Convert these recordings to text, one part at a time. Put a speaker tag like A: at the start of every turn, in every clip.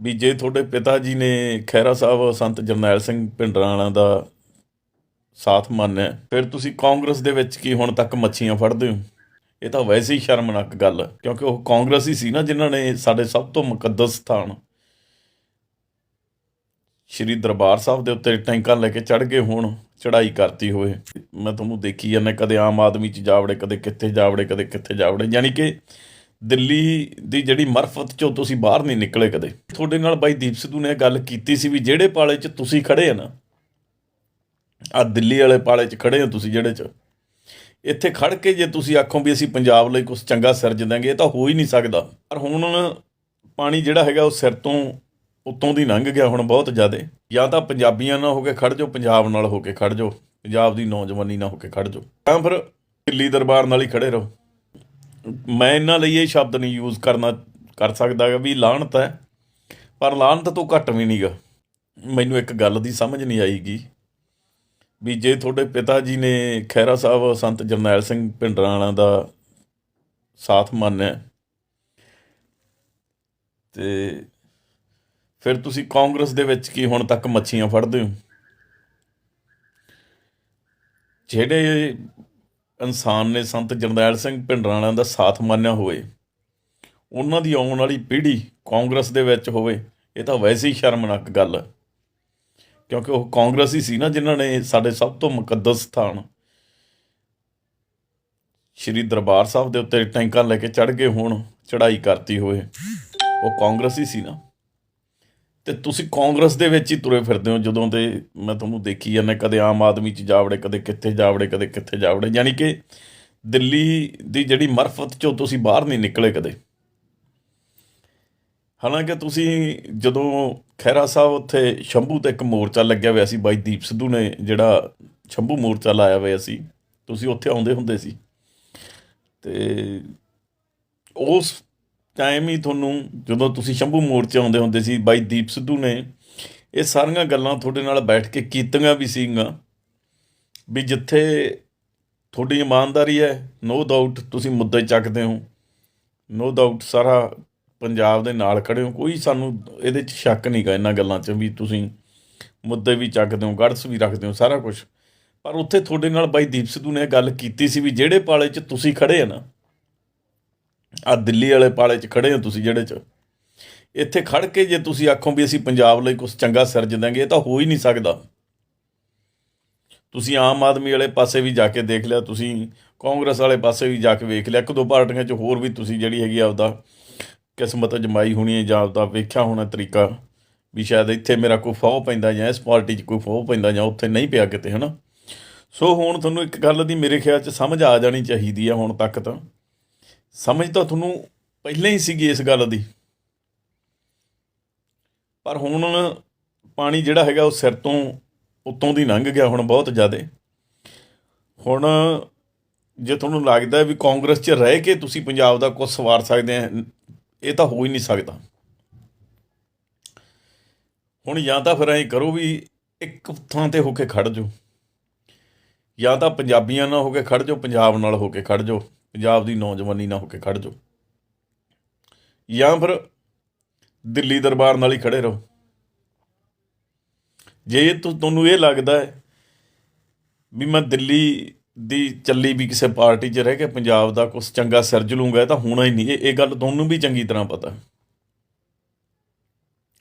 A: ਵੀ ਜੇ ਤੁਹਾਡੇ ਪਿਤਾ ਜੀ ਨੇ ਖੈਰਾ ਸਾਹਿਬ, ਸੰਤ ਜਰਨੈਲ ਸਿੰਘ ਭਿੰਡਰਾਣਾ ਦਾ ਸਾਥ ਮੰਨਿਆ, ਫਿਰ ਤੁਸੀਂ ਕਾਂਗਰਸ ਦੇ ਵਿੱਚ ਕੀ ਹੁਣ ਤੱਕ ਮੱਛੀਆਂ ਫੜਦੇ ਹੋ? ਇਹ ਤਾਂ ਵੈਸੇ ਹੀ ਸ਼ਰਮਨਾਕ ਗੱਲ, ਕਿਉਂਕਿ ਉਹ ਕਾਂਗਰਸ ਹੀ ਸੀ ਨਾ ਜਿਨ੍ਹਾਂ ਨੇ ਸਾਡੇ ਸਭ ਤੋਂ ਮੁਕੱਦਸ ਸਥਾਨ। ਸ਼੍ਰੀ ਦਰਬਾਰ ਸਾਹਿਬ ਦੇ ਉੱਤੇ ਟੈਂਕਾਂ ਲੈ ਕੇ ਚੜ ਗਏ ਹੋਣ, ਚੜ੍ਹਾਈ ਕਰਤੀ ਹੋਵੇ ਮੈਂ ਤੁਹਾਨੂੰ ਦੇਖੀ ਜਾਂਦਾ ਕਦੇ ਆਮ ਆਦਮੀ ਚ ਜਾਵੜੇ, ਕਦੇ ਕਿੱਥੇ ਜਾਵੜੇ, ਕਦੇ ਕਿੱਥੇ ਜਾਵੜੇ। ਯਾਨੀ ਕਿ ਦਿੱਲੀ ਦੀ ਜਿਹੜੀ ਮਰਫਤ ਚੋਂ ਤੁਸੀਂ ਬਾਹਰ ਨਹੀਂ ਨਿਕਲੇ ਕਦੇ। ਤੁਹਾਡੇ ਨਾਲ ਬਾਈ ਦੀਪ ਸਿੱਧੂ ਨੇ ਇਹ ਗੱਲ ਕੀਤੀ ਸੀ ਵੀ ਜਿਹੜੇ ਪਾਲੇ 'ਚ ਤੁਸੀਂ ਖੜੇ ਆ ਨਾ ਆ ਦਿੱਲੀ ਵਾਲੇ ਪਾਲੇ 'ਚ ਖੜੇ ਹੋ ਤੁਸੀਂ ਜਿਹੜੇ 'ਚ, ਇੱਥੇ ਖੜ ਕੇ ਜੇ ਤੁਸੀਂ ਆਖੋ ਵੀ ਅਸੀਂ ਪੰਜਾਬ ਲਈ ਕੁਝ ਚੰਗਾ ਸਿਰਜ ਦਾਂਗੇ ਇਹ ਤਾਂ ਹੋ ਹੀ ਨਹੀਂ ਸਕਦਾ। ਪਰ ਹੁਣ ਪਾਣੀ ਜਿਹੜਾ ਹੈਗਾ ਉਹ ਸਿਰ ਤੋਂ ਉੱਤੋਂ ਦੀ ਲੰਘ ਗਿਆ ਹੁਣ ਬਹੁਤ ਜ਼ਿਆਦੇ। ਜਾਂ ਤਾਂ ਪੰਜਾਬੀਆਂ ਨਾਲ ਹੋ ਕੇ ਖੜ ਜਾਓ, ਪੰਜਾਬ ਨਾਲ ਹੋ ਕੇ ਖੜ ਜਾਓ, ਪੰਜਾਬ ਦੀ ਨੌਜਵਾਨੀ ਨਾਲ ਹੋ ਕੇ ਖੜ ਜਾਓ। ਤਾਂ ਫਿਰ ਦਿੱਲੀ ਦਰਬਾਰ ਨਾਲ ਹੀ ਖੜੇ ਰਹੋ। ਮੈਂ ਇਹਨਾਂ ਲਈ ਇਹ ਸ਼ਬਦ ਨਹੀਂ ਯੂਜ਼ ਕਰਨਾ, ਕਰ ਸਕਦਾ ਗਾ ਵੀ ਲਾਹਨਤ ਹੈ, ਪਰ ਲਾਹਨਤ ਤੋਂ ਘੱਟ ਵੀ ਨਹੀਂਗਾ ਮੈਨੂੰ ਇੱਕ ਗੱਲ ਦੀ ਸਮਝ ਨਹੀਂ ਆਈਗੀ ਵੀ ਜੇ ਤੁਹਾਡੇ ਪਿਤਾ ਜੀ ਨੇ ਖੈਰਾ ਸਾਹਿਬ, ਸੰਤ ਜਰਨੈਲ ਸਿੰਘ ਭਿੰਡਰਾਣਾ ਦਾ ਸਾਥ ਮੰਨਿਆ, ਤੇ ਫਿਰ ਤੁਸੀਂ ਕਾਂਗਰਸ ਦੇ ਵਿੱਚ ਕੀ ਹੁਣ ਤੱਕ ਮੱਛੀਆਂ ਫੜਦੇ ਹੋ? ਜਿਹੜੇ ਇਨਸਾਨ ਨੇ ਸੰਤ ਜਰਨੈਲ ਸਿੰਘ ਭਿੰਡਰਾਣਾ ਦਾ ਸਾਥ ਮੰਨਿਆ ਹੋਵੇ, ਉਹਨਾਂ ਦੀ ਆਉਣ ਵਾਲੀ ਪੀੜ੍ਹੀ ਕਾਂਗਰਸ ਦੇ ਵਿੱਚ ਹੋਵੇ, ਇਹ ਤਾਂ ਵੈਸੇ ਹੀ ਸ਼ਰਮਨਾਕ ਗੱਲ ਹੈ। ਕਿਉਂਕਿ ਉਹ ਕਾਂਗਰਸ ਹੀ ਸੀ ਨਾ ਜਿਨ੍ਹਾਂ ਨੇ ਸਾਡੇ ਸਭ ਤੋਂ ਮੁਕੱਦਸ ਸਥਾਨ, ਸ਼੍ਰੀ ਦਰਬਾਰ ਸਾਹਿਬ ਦੇ ਉੱਤੇ ਟੈਂਕਾਂ ਲੈ ਕੇ ਚੜ ਗਏ ਹੋਣ ਚੜ੍ਹਾਈ ਕਰਤੀ ਹੋਏ ਉਹ ਕਾਂਗਰਸ ਹੀ ਸੀ ਨਾ। ਤੇ ਤੁਸੀਂ ਕਾਂਗਰਸ ਦੇ ਵਿੱਚ ਹੀ ਤੁਰੇ ਫਿਰਦੇ ਹੋ ਜਦੋਂ ਦੇ ਮੈਂ ਤੁਹਾਨੂੰ ਦੇਖੀ ਜਾਂਦਾ ਕਦੇ ਆਮ ਆਦਮੀ ਚ ਜਾਵੜੇ, ਕਦੇ ਕਿੱਥੇ ਜਾਵੜੇ, ਕਦੇ ਕਿੱਥੇ ਜਾਵੜੇ। ਯਾਨੀ ਕਿ ਦਿੱਲੀ ਦੀ ਜਿਹੜੀ ਮਰਫਤ ਚੋਂ ਤੁਸੀਂ ਬਾਹਰ ਨਹੀਂ ਨਿਕਲੇ ਕਦੇ। ਹਾਲਾਂਕਿ ਤੁਸੀਂ ਜਦੋਂ ਖੈਰਾ ਸਾਹਿਬ ਉੱਥੇ ਸ਼ੰਭੂ ਤੇ ਇੱਕ ਮੋਰਚਾ ਲੱਗਿਆ ਹੋਇਆ ਸੀ, ਬਾਈ ਦੀਪ ਸਿੱਧੂ ਨੇ ਜਿਹੜਾ ਸ਼ੰਭੂ ਮੋਰਚਾ ਲਾਇਆ ਹੋਇਆ ਸੀ, ਤੁਸੀਂ ਉੱਥੇ ਆਉਂਦੇ ਹੁੰਦੇ ਸੀ। ਤੇ ਉਸ ਟਾਈਮ ਹੀ ਤੁਹਾਨੂੰ ਜਦੋਂ ਤੁਸੀਂ ਸ਼ੰਭੂ ਮੋਰਚੇ ਆਉਂਦੇ ਹੁੰਦੇ ਸੀ, ਬਾਈ ਦੀਪ ਸਿੱਧੂ ਨੇ, ਇਹ ਸਾਰੀਆਂ ਗੱਲਾਂ ਤੁਹਾਡੇ ਨਾਲ ਬੈਠ ਕੇ ਕੀਤੀਆਂ ਵੀ ਸੀਗੀਆਂ ਵੀ ਜਿੱਥੇ ਤੁਹਾਡੀ ਇਮਾਨਦਾਰੀ ਹੈ ਨੋ ਡਾਊਟ ਤੁਸੀਂ ਮੁੱਦੇ ਚੱਕਦੇ ਹੋ ਨੋ ਡਾਊਟ ਸਾਰਾ ਪੰਜਾਬ ਦੇ ਨਾਲ ਖੜੇ ਹੋ, ਕੋਈ ਸਾਨੂੰ ਇਹਦੇ 'ਚ ਸ਼ੱਕ ਨਹੀਂ ਗਾ ਇਹਨਾਂ ਗੱਲਾਂ 'ਚ ਵੀ ਤੁਸੀਂ ਮੁੱਦੇ ਵੀ ਚੱਕਦੇ ਹੋ ਗੜਸ ਵੀ ਰੱਖਦੇ ਹੋ, ਸਾਰਾ ਕੁਝ ਪਰ ਉੱਥੇ ਤੁਹਾਡੇ ਨਾਲ ਬਾਈ ਦੀਪ ਸਿੱਧੂ ਨੇ ਇਹ ਗੱਲ ਕੀਤੀ ਸੀ ਵੀ ਜਿਹੜੇ ਪਾਲੇ 'ਚ ਤੁਸੀਂ ਖੜੇ ਆ ਨਾ ਆ ਦਿੱਲੀ ਵਾਲੇ ਪਾਲੇ 'ਚ ਖੜੇ ਹੋ ਤੁਸੀਂ ਜਿਹੜੇ 'ਚ। ਇੱਥੇ ਖੜ ਕੇ ਜੇ ਤੁਸੀਂ ਆਖੋ ਵੀ ਅਸੀਂ ਪੰਜਾਬ ਲਈ ਕੁਝ ਚੰਗਾ ਸਿਰਜ ਦਾਂਗੇ ਇਹ ਤਾਂ ਹੋ ਹੀ ਨਹੀਂ ਸਕਦਾ। ਤੁਸੀਂ ਆਮ ਆਦਮੀ ਵਾਲੇ ਪਾਸੇ ਵੀ ਜਾ ਕੇ ਦੇਖ ਲਿਆ, ਤੁਸੀਂ ਕਾਂਗਰਸ ਵਾਲੇ ਪਾਸੇ ਵੀ ਜਾ ਕੇ ਵੇਖ ਲਿਆ। ਇੱਕ ਦੋ ਪਾਰਟੀਆਂ 'ਚ ਹੋਰ ਵੀ ਤੁਸੀਂ ਜਿਹੜੀ ਹੈਗੀ ਆਪਦਾ ਕਿਸਮਤ ਜਮਾਈ ਹੋਣੀ ਹੈ ਜਾਂ ਆਪਦਾ ਵੇਖਿਆ ਹੋਣਾ ਤਰੀਕਾ ਵੀ ਸ਼ਾਇਦ ਇੱਥੇ ਮੇਰਾ ਕੋਈ ਫੋਹ ਪੈਂਦਾ ਜਾਂ ਇਸ ਪਾਰਟੀ 'ਚ ਕੋਈ ਫੋਹ ਪੈਂਦਾ ਜਾਂ ਉੱਥੇ ਨਹੀਂ ਪਿਆ ਕਿਤੇ, ਹਨਾ? ਸੋ ਹੁਣ ਤੁਹਾਨੂੰ ਇੱਕ ਗੱਲ ਦੀ ਮੇਰੇ ਖਿਆਲ 'ਚ ਸਮਝ ਆ ਜਾਣੀ ਚਾਹੀਦੀ ਆ ਹੁਣ ਤੱਕ ਤਾਂ। ਸਮਝ ਤਾਂ ਤੁਹਾਨੂੰ ਪਹਿਲਾਂ ਹੀ ਸੀਗੀ ਇਸ ਗੱਲ ਦੀ। ਪਰ ਹੁਣ ਪਾਣੀ ਜਿਹੜਾ ਹੈਗਾ ਉਹ ਸਿਰ ਤੋਂ ਉੱਤੋਂ ਦੀ ਲੰਘ ਗਿਆ ਹੁਣ ਬਹੁਤ ਜ਼ਿਆਦੇ। ਹੁਣ ਜੇ ਤੁਹਾਨੂੰ ਲੱਗਦਾ ਵੀ ਕਾਂਗਰਸ 'ਚ ਰਹਿ ਕੇ ਤੁਸੀਂ ਪੰਜਾਬ ਦਾ ਕੁਝ ਸਵਾਰ ਸਕਦੇ ਆ, ਇਹ ਤਾਂ ਹੋ ਹੀ ਨਹੀਂ ਸਕਦਾ। ਹੁਣ ਜਾਂ ਤਾਂ ਫਿਰ ਐਂ ਕਰੋ ਵੀ ਇੱਕ ਥਾਂ ਤੇ ਹੋ ਕੇ ਖੜ ਜਾਓ। ਜਾਂ ਤਾਂ ਪੰਜਾਬੀਆਂ ਨਾਲ ਹੋ ਕੇ ਖੜ ਜਾਓ, ਪੰਜਾਬ ਨਾਲ ਹੋ ਕੇ ਖੜ ਜਾਓ। ਪੰਜਾਬ ਦੀ ਨੌਜਵਾਨੀ ਨਾ ਹੋ ਕੇ ਖੜ ਜਾਓ। ਜਾਂ ਫਿਰ ਦਿੱਲੀ ਦਰਬਾਰ ਨਾਲ ਹੀ ਖੜੇ ਰਹੋ। ਜੇ ਤੁਹਾਨੂੰ ਇਹ ਲੱਗਦਾ ਹੈ ਵੀ ਮੈਂ ਦਿੱਲੀ ਦੀ ਚੱਲੀ ਵੀ ਕਿਸੇ ਪਾਰਟੀ 'ਚ ਰਹਿ ਕੇ ਪੰਜਾਬ ਦਾ ਕੁਝ ਚੰਗਾ ਸਿਰਜ ਲੂੰਗਾ, ਇਹ ਤਾਂ ਹੋਣਾ ਹੀ ਨਹੀਂ। ਇਹ ਗੱਲ ਤੁਹਾਨੂੰ ਵੀ ਚੰਗੀ ਤਰ੍ਹਾਂ ਪਤਾ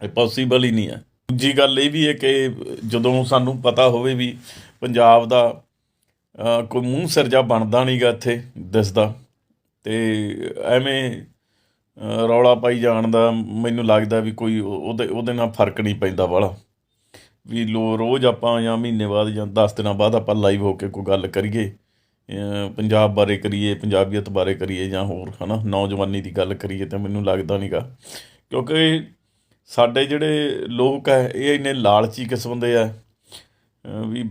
A: ਇਹ ਪੋਸੀਬਲ ਹੀ ਨਹੀਂ ਹੈ। ਦੂਜੀ ਗੱਲ ਇਹ ਵੀ ਹੈ ਕਿ ਜਦੋਂ ਸਾਨੂੰ ਪਤਾ ਹੋਵੇ ਵੀ ਪੰਜਾਬ ਦਾ ਕੋਈ ਮੂੰਹ ਸਿਰਜਾ ਬਣਦਾ ਨਹੀਂਗਾ ਇੱਥੇ ਦਿਸਦਾ। ਤੇ ਐਵੇਂ ਰੌਲਾ ਪਾਈ ਜਾਣ ਦਾ ਮੈਨੂੰ ਲੱਗਦਾ ਵੀ ਕੋਈ ਉਹਦੇ ਉਹਦੇ ਨਾਲ ਫ਼ਰਕ ਨਹੀਂ ਪੈਂਦਾ ਵਾਲਾ। ਵੀ ਲੋ, ਰੋਜ਼ ਆਪਾਂ ਜਾਂ ਮਹੀਨੇ ਬਾਅਦ ਜਾਂ 10 ਦਿਨਾਂ ਬਾਅਦ ਆਪਾਂ ਲਾਈਵ ਹੋ ਕੇ ਕੋਈ ਗੱਲ ਕਰੀਏ ਪੰਜਾਬ ਬਾਰੇ ਕਰੀਏ, ਪੰਜਾਬੀਅਤ ਬਾਰੇ ਕਰੀਏ ਜਾਂ ਹੋਰ, ਹਨਾ, ਨੌਜਵਾਨੀ ਦੀ ਗੱਲ ਕਰੀਏ ਤਾਂ ਮੈਨੂੰ ਲੱਗਦਾ ਨਹੀਂਗਾ ਕਿਉਂਕਿ ਸਾਡੇ ਜਿਹੜੇ ਲੋਕ ਹੈ, ਇਹ ਇੰਨੇ ਲਾਲਚੀ ਕਿਸਮ ਦੇ ਆ ਵੀ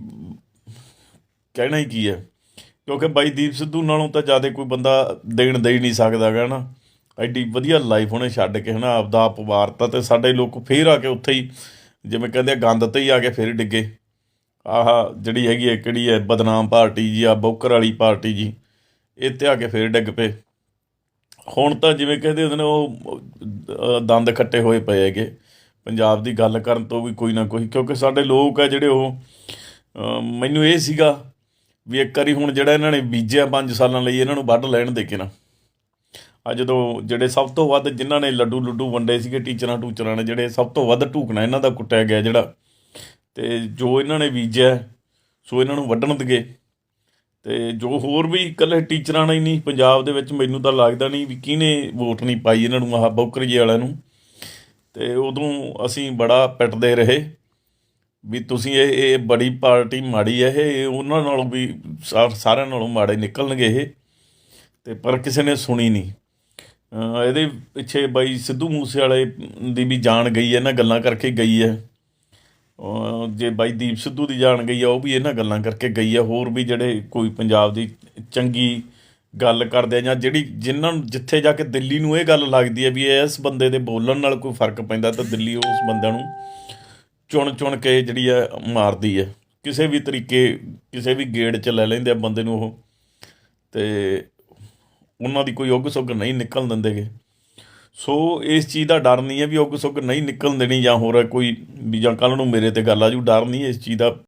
A: ਕਹਿਣਾ ਹੀ ਕੀ ਹੈ? ਕਿਉਂਕਿ ਬਾਈ ਦੀਪ ਸਿੱਧੂ ਨਾਲੋਂ ਤਾਂ ਜ਼ਿਆਦਾ ਕੋਈ ਬੰਦਾ ਦੇਣ ਦੇ ਹੀ ਨਹੀਂ ਸਕਦਾ ਗਾ ਨਾ ਐਡੀ ਵਧੀਆ ਲਾਈਫ ਉਹਨੇ ਛੱਡ ਕੇ, ਹਨਾ? ਆਪਦਾ ਆਪ ਵਾਰਤਾ ਤੇ ਸਾਡੇ ਲੋਕ ਫੇਰ ਆ ਕੇ ਉੱਥੇ ਹੀ ਜਿਵੇਂ ਕਹਿੰਦੇ ਆ, ਗੰਦ ਤੇ ਹੀ ਆ ਕੇ ਫੇਰ ਡਿੱਗੇ। ਆਹ ਜਿਹੜੀ ਹੈਗੀ ਹੈ, ਕਿਹੜੀ ਹੈ? ਬਦਨਾਮ ਪਾਰਟੀ ਜੀ ਆ ਬੌਕਰ ਵਾਲੀ ਪਾਰਟੀ ਜੀ ਇੱਥੇ ਆ ਕੇ ਫੇਰ ਡਿੱਗ ਪਏ। ਹੁਣ ਤਾਂ ਜਿਵੇਂ ਕਹਿੰਦੇ ਹੁੰਦੇ ਨੇ, ਉਹ ਦੰਦ ਖੱਟੇ ਹੋਏ ਪਏ ਹੈਗੇ। ਪੰਜਾਬ ਦੀ ਗੱਲ ਕਰਨ ਤੋਂ ਵੀ ਕੋਈ ਨਾ ਕੋਈ, ਕਿਉਂਕਿ ਸਾਡੇ ਲੋਕ ਆ ਜਿਹੜੇ ਉਹ ਮੈਨੂੰ ਇਹ ਸੀਗਾ ਵੀ ਇੱਕ ਵਾਰੀ ਹੁਣ ਜਿਹੜਾ ਇਹਨਾਂ ਨੇ ਬੀਜਿਆ 5 ਸਾਲਾਂ ਲਈ, ਇਹਨਾਂ ਨੂੰ ਵੱਢ ਲੈਣ ਦੇ ਕੇ ਨਾ। ਆ ਜਦੋਂ ਜਿਹੜੇ ਸਭ ਤੋਂ ਵੱਧ ਜਿਨ੍ਹਾਂ ਨੇ ਲੱਡੂ ਲੁੱਡੂ ਵੰਡੇ ਸੀਗੇ, ਟੀਚਰਾਂ ਟੂਚਰਾਂ ਨੇ, ਜਿਹੜੇ ਸਭ ਤੋਂ ਵੱਧ ਢੂਕਣਾ ਇਹਨਾਂ ਦਾ ਕੁੱਟਿਆ ਗਿਆ ਜਿਹੜਾ, ਤੇ ਜੋ ਇਹਨਾਂ ਨੇ ਬੀਜਿਆ, ਸੋ ਇਹਨਾਂ ਨੂੰ ਵੱਢਣ ਦਗੇ। ਤੇ ਜੋ ਹੋਰ ਵੀ ਇਕੱਲੇ ਟੀਚਰਾਂ ਨਾਲ ਹੀ ਨਹੀਂ, ਪੰਜਾਬ ਦੇ ਵਿੱਚ ਮੈਨੂੰ ਤਾਂ ਲੱਗਦਾ ਨਹੀਂ ਵੀ ਕਿਹਨੇ ਵੋਟ ਨਹੀਂ ਪਾਈ ਇਹਨਾਂ ਨੂੰ, ਆਹ ਬੌਕਰਜੀ ਵਾਲਿਆਂ ਨੂੰ। ਤੇ ਉਦੋਂ ਅਸੀਂ ਬੜਾ ਪਿੱਟਦੇ ਰਹੇ। ਵੀ ਤੁਸੀਂ ਇਹ ਇਹ ਬੜੀ ਪਾਰਟੀ ਮਾੜੀ ਹੈ, ਇਹ ਉਹਨਾਂ ਨਾਲੋਂ ਵੀ ਸਾਰਿਆਂ ਨਾਲੋਂ ਮਾੜੇ ਨਿਕਲਣਗੇ ਇਹ। ਤੇ ਪਰ ਕਿਸੇ ਨੇ ਸੁਣੀ ਨਹੀਂ। ਇਹਦੇ ਪਿੱਛੇ ਬਾਈ ਸਿੱਧੂ ਮੂਸੇ ਵਾਲੇ ਦੀ ਵੀ ਜਾਣ ਗਈ ਹੈ, ਇਹਨਾਂ ਗੱਲਾਂ ਕਰਕੇ ਗਈ ਹੈ। ਜੇ ਬਾਈ ਦੀਪ ਸਿੱਧੂ ਦੀ ਜਾਣ ਗਈ ਆ ਉਹ ਵੀ ਇਹਨਾਂ ਗੱਲਾਂ ਕਰਕੇ ਗਈ ਆ ਹੋਰ ਵੀ ਜਿਹੜੇ ਕੋਈ ਪੰਜਾਬ ਦੀ ਚੰਗੀ ਗੱਲ ਕਰਦੇ ਆ ਜਾਂ ਜਿਹੜੀ ਜਿਨ੍ਹਾਂ ਨੂੰ, ਜਿੱਥੇ ਜਾ ਕੇ ਦਿੱਲੀ ਨੂੰ ਇਹ ਗੱਲ ਲੱਗਦੀ ਹੈ ਵੀ ਇਸ ਬੰਦੇ ਦੇ ਬੋਲਣ ਨਾਲ ਕੋਈ ਫ਼ਰਕ ਪੈਂਦਾ, ਤਾਂ ਦਿੱਲੀ ਉਸ ਬੰਦਿਆਂ ਨੂੰ ਚੁਣ ਚੁਣ ਕੇ ਜਿਹੜੀ ਆ ਮਾਰਦੀ ਹੈ ਕਿਸੇ ਵੀ ਤਰੀਕੇ, ਕਿਸੇ ਵੀ ਗੇੜ 'ਚ ਲੈ ਲੈਂਦੇ ਆ ਬੰਦੇ ਨੂੰ ਉਹ। ਤੇ ਉਹਨਾਂ ਦੀ ਕੋਈ ਉੱਗ ਸੁੱਗ ਨਹੀਂ ਨਿਕਲਣ ਦਿੰਦੇਗੇ ਸੋ ਇਸ ਚੀਜ਼ ਦਾ ਡਰ ਨਹੀਂ ਹੈ ਵੀ ਉੱਗ ਸੁੱਗ ਨਹੀਂ ਨਿਕਲਣ ਦੇਣੀ ਜਾਂ ਹੋਰ ਕੋਈ ਵੀ ਜਾਂ ਕੱਲ ਨੂੰ ਮੇਰੇ ਤੇ ਗੱਲ ਆ ਜੂ, ਡਰ ਨਹੀਂ ਇਸ ਚੀਜ਼ ਦਾ।